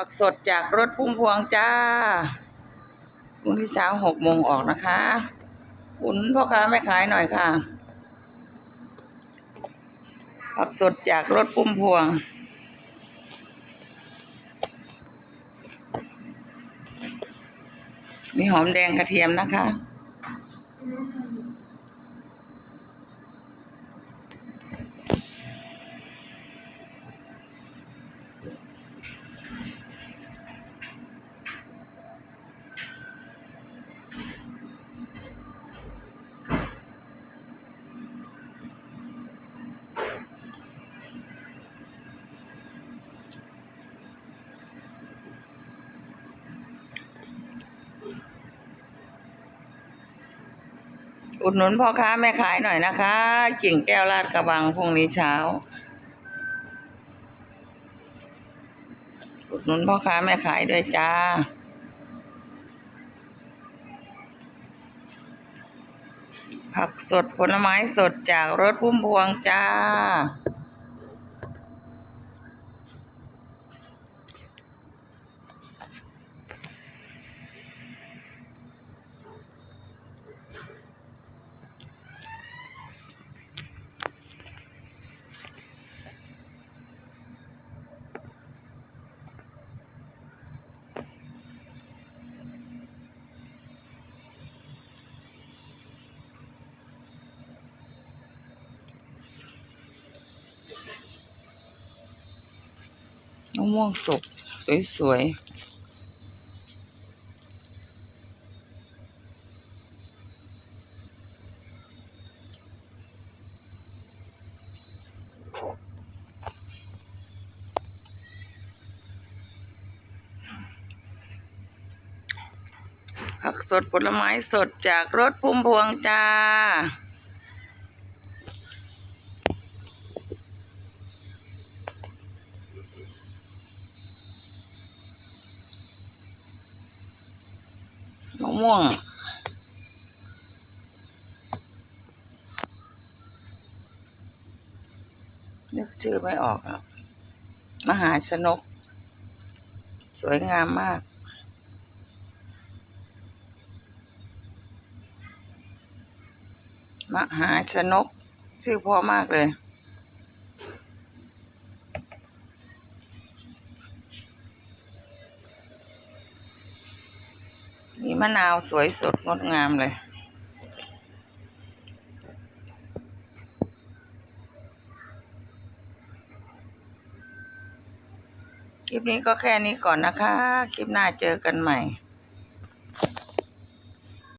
ผักสดจากรถพุ่มพวงจ้าพรุ่งที่เช้าหกโมงออกนะคะอุ่นพ่อค้าไม่ขายหน่อยค่ะ ผักสดจากรถพุ่มพวง มีหอมแดงกระเทียมนะคะ อุดหนุนพ่อค้าแม่ขายหน่อยนะคะกิ่งแก้วลาดกระบังพรุ่งนี้เช้า อุดหนุนพ่อค้าแม่ขายด้วยจ้าผักสดผลไม้สดจากรถพุ่มพวงจ้า มะม่วงสุกสวยๆผักสดผลไม้สดจากรถพุ่มพวงจ้า มะม่วงนึกชื่อไม่ออกอะมหาชนก สวยงามมาก มหาชนก ชื่อพ่อมากเลย มะนาวสวยสดงดงามเลยคลิปนี้ก็แค่นี้ก่อนนะคะ คลิปหน้าเจอกันใหม่